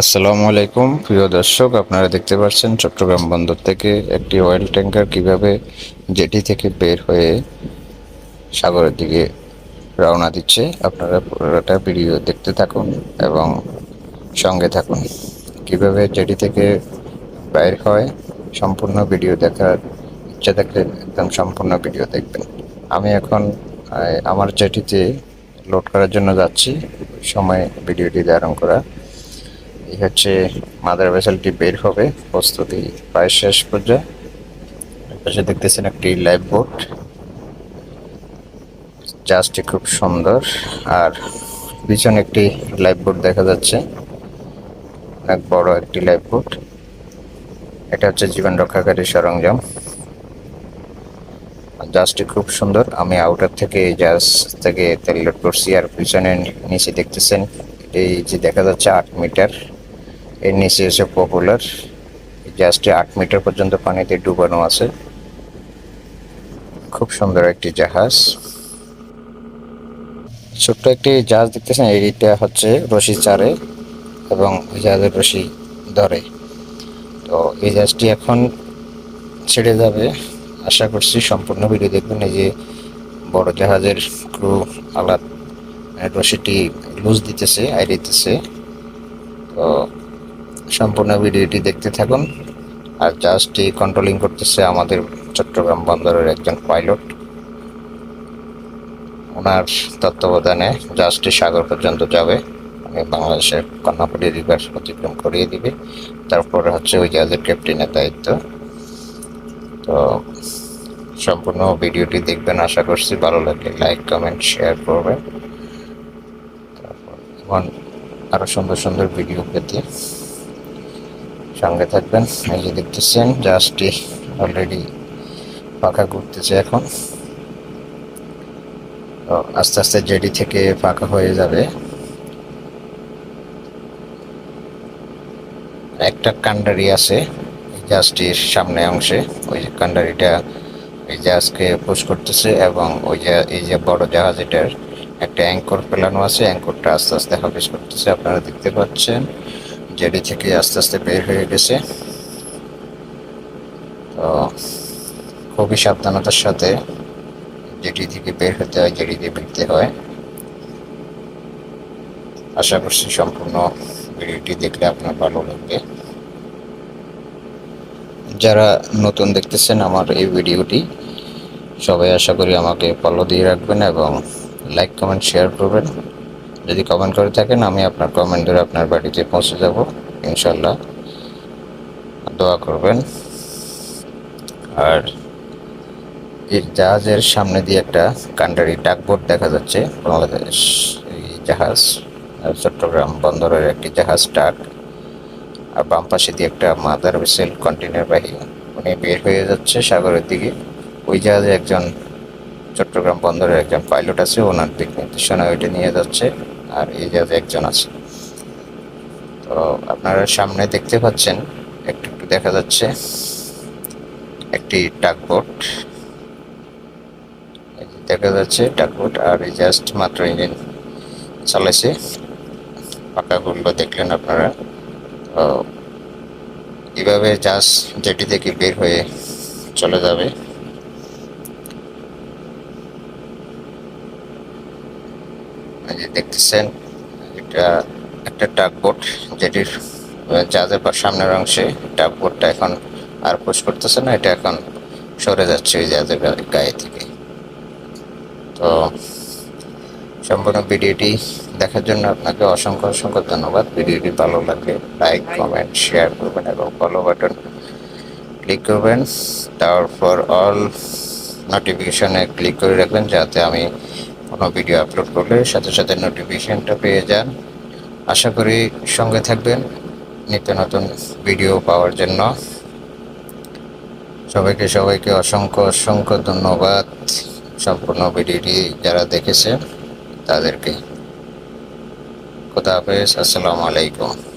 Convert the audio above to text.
আসসালামু আলাইকুম, প্রিয় দর্শক, আপনারা দেখতে পাচ্ছেন চট্টগ্রাম বন্দর থেকে একটি অয়েল ট্যাঙ্কার কীভাবে জেটি থেকে বের হয়ে সাগরের দিকে রওনা দিচ্ছে। আপনারা পুরোটা ভিডিও দেখতে থাকুন এবং সঙ্গে থাকুন। কীভাবে জেটি থেকে বের হয়, সম্পূর্ণ ভিডিও দেখার ইচ্ছা থাকলে একদম সম্পূর্ণ ভিডিও দেখবেন। আমি এখন আমার জেটিতে লোড করার জন্য যাচ্ছি। সময় ভিডিওটি ধারণ করা। এই হচ্ছে মাদার ভেসেলটি বের হবে। প্রস্তুতি প্রায় শেষ পর্যায়ে। পাশে দেখতেছেন একটি লাইফ বোট। জাহাজটি খুব সুন্দর। আর পিছনে একটি লাইফ বোট দেখা যাচ্ছে। অনেক বড় একটি লাইফ বোট। এটা হচ্ছে জীবন রক্ষাকারী সরঞ্জাম। জাহাজটি খুব সুন্দর। আমি আউটার থেকে এই জাহাজ থেকে তেল লোড করছি। আর পিছনে নিচে দেখতেছেন, এই যে দেখা যাচ্ছে আট মিটার। এর নিচে এসে পপুলার জাহাজটি আট মিটার পর্যন্ত পানিতে ডুবানো আছে। খুব সুন্দর একটি জাহাজ। ছোট্ট একটি জাহাজ দেখতেছেন, এইটা হচ্ছে রশি চারে এবং জাহাজের রশি ধরে। তো এই জাহাজটি এখন ছেড়ে যাবে। আশা করছি সম্পূর্ণ ভিডিও দেখবেন, এই যে বড় জাহাজের ক্রু আলাদ রশিটি লুজ দিতেছে আই দিতেছে। তো সম্পূর্ণ ভিডিওটি দেখতে থাকুন। আর জাহাজটি কন্ট্রোলিং করতেছে আমাদের চট্টগ্রাম বন্দরের একজন পাইলট ওনার তত্ত্বাবধানে জাহাজটি সাগর পর্যন্ত যাবে। বাংলাদেশের কন্যাকুড়ি রিভার অতিক্রম করিয়ে দিবে। তারপরে হচ্ছে ওই জাহাজের ক্যাপ্টেনের দায়িত্ব। তো সম্পূর্ণ ভিডিওটি দেখবেন, আশা করছি ভালো লাগলে লাইক কমেন্ট শেয়ার করবেন। তারপর আরও সুন্দর সুন্দর ভিডিও পেতে সঙ্গে থাকবেন। এই যে দেখতেছেন জাহাজটি অলরেডি ফাঁকা ঘুরতেছে এখন। তো আস্তে আস্তে জেডি থেকে ফাঁকা হয়ে যাবে। একটা কান্ডারি আছে জাহাজটির সামনে অংশে। ওই কান্ডারিটা এই জাহাজকে পুশ করতেছে এবং ওই যে, এই যে বড় জাহাজ এটার একটা অ্যাঙ্কর ফেলানো আছে। অ্যাঙ্করটা আস্তে আস্তে হাফিস করতেছে, আপনারা দেখতে পাচ্ছেন। জেডি থেকে আস্তে আস্তে বের হয়ে গেছে। তো খুবই সাবধানতার সাথে জেডি থেকে বের হতে হয়, জেডি দিয়ে বেরতে হয়। আশা করছি সম্পূর্ণ ভিডিওটি দেখলে আপনার ভালো লাগবে। যারা নতুন দেখতেছেন আমার এই ভিডিওটি, সবাই আশা করি আমাকে ফলো দিয়ে রাখবেন এবং লাইক কমেন্ট শেয়ার করবেন। যদি কমেন্ট করে থাকেন, আমি আপনার কমেন্ট ধরে আপনার বাড়িতে পৌঁছে যাব ইনশাল্লাহ দোয়া করবেন। আর এই জাহাজের সামনে দিয়ে একটা কান্ডারি ডাকবোর্ড দেখা যাচ্ছে, বাংলাদেশ এই জাহাজ চট্টগ্রাম বন্দরের একটি জাহাজ ডাক। আর বাম পাশে দিয়ে একটা মাদার ভেসেল কন্টেনার বাহী, উনি বের হয়ে যাচ্ছে সাগরের দিকে। ওই জাহাজে একজন চট্টগ্রাম বন্দরের একজন পাইলট আছে, ওনার দিক নির্দেশনা ওইটা নিয়ে যাচ্ছে। আর এই জাহাজে একজন আছে। তো আপনারা সামনে দেখতে পাচ্ছেন, একটু একটু দেখা যাচ্ছে, একটি টাকবোট। দেখা যাচ্ছে টাকবোট, আর এই জাস্ট মাত্র ইঞ্জিন চালাইছে পাকাগুলো দেখলেন আপনারা। তো এভাবে জাহাজ জেটি থেকে বের হয়ে চলে যাবে এই যে দেখতেছেন, এটা একটা টাকবোট যেটির জাহাজের সামনের অংশে টাকবোটটা এখন আর পুশ করতেছে না, এটা এখন সরে যাচ্ছে ওই জাহাজের গায়ে থেকে। তো সম্পূর্ণ ভিডিওটি দেখার জন্য আপনাকে অসংখ্য অসংখ্য ধন্যবাদ। ভিডিওটি ভালো লাগলে লাইক, কমেন্ট, শেয়ার করবেন এবং ফলো বাটন ক্লিক করবেন। তারপর অল নোটিফিকেশনে ক্লিক করে রাখবেন, যাতে আমি কোনো ভিডিও আপলোড করলে সাথে সাথে নোটিফিকেশনটা পেয়ে যান। আশা করি সঙ্গে থাকবেন নিত্য নতুন ভিডিও পাওয়ার জন্য। সবাইকে সবাইকে অসংখ্য অসংখ্য ধন্যবাদ সম্পূর্ণ ভিডিওটি যারা দেখেছে তাদেরকে। খোদা হাফেজ, আসসালামু আলাইকুম।